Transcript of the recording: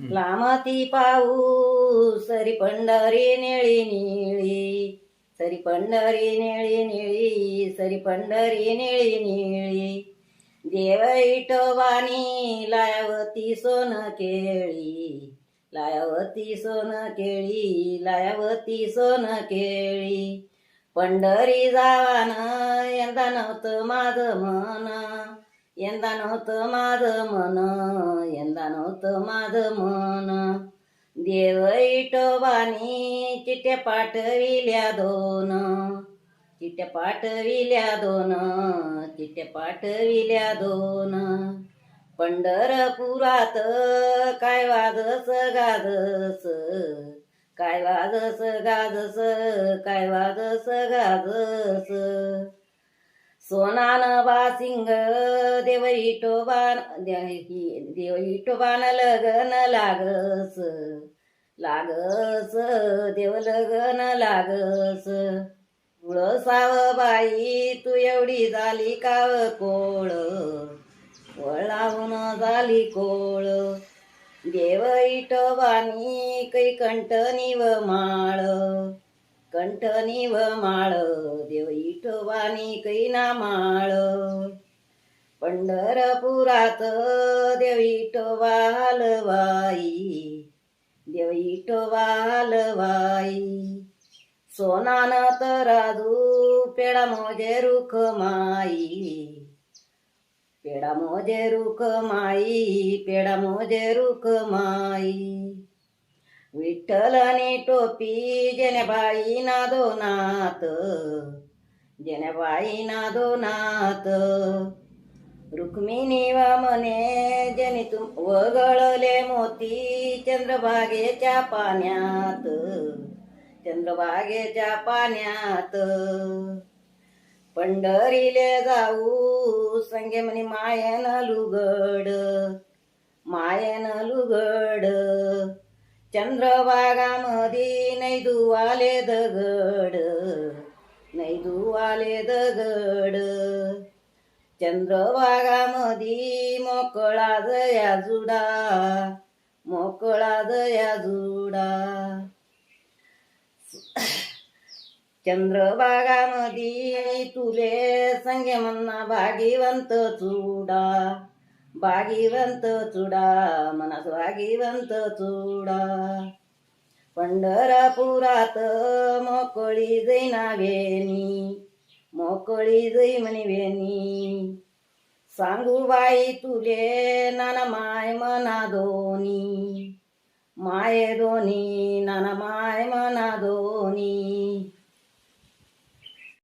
लामती पाऊ सरी पंढरी निळी निळी. सरी पंढरी निळी निळी सरी पंढरी निळी निळी. देव इटोबानी लायावती सोन केळी. लायावती सोन केळी लायावती सोन केळी. पंढरी जावान यंदा नव्हतं माझं मन. यंदा नव्हतं माझं मन यंदा नव्हतं माझं मन. देव इटोबानी चिट्या पाठविल्या दोन चिट्या पाठविल्या दोन चिट्या पाठविल्या दोन. पंढरपुरात काय वाजस गाजस काय वाजस गाजस काय वाजस गाजस. सोनान बासिंग देव इटोबान देव इटोबान लगन लागस. लागस देव लगन लागस. साव बाई तू एवढी झाली काव कोळ? वळावून झाली कोळ. देव इटोबानी कै कंठनी व माळ. कंठनी व माळ. देव इटोबानी कैना माळ पंढरपुरात देवी इटोबा हलवाई देवी इटोबा हलवाई सोनान तराजू पेडा मोजे रुख माई पेडा मोजे रुख माई पेडा मोजे रुख माई विठ्ठलनी टोपी जेने बाई ना दोनात जेने बाई ना दोनात रुक्मिणी व म्हणे जेने तुम वगळले मोती चंद्रभागेच्या पाण्यात. चंद्रभागेच्या पाण्यात. पंढरीले जाऊ संगे म्हणे मायन लुगड. मायन लुगड. चंद्रभागामध्ये नाही दुवाले दगड. नाही दुवाले दगड. चंद्रभागामध्ये मोकळा जया जुडा मोकळा जया जुडा. चंद्रभागामध्ये तुले संगे म्हणा भागीवंत चुडा भागीवंत चुडा मनास भागीवंत चुडा. पंढरपुरात मोकळी जैना वेणी मोकळी जै म्हणे वेणी सांगू बाई तुले नाना माय मना दोनी. माये दोनी नाना माय मना दोनी.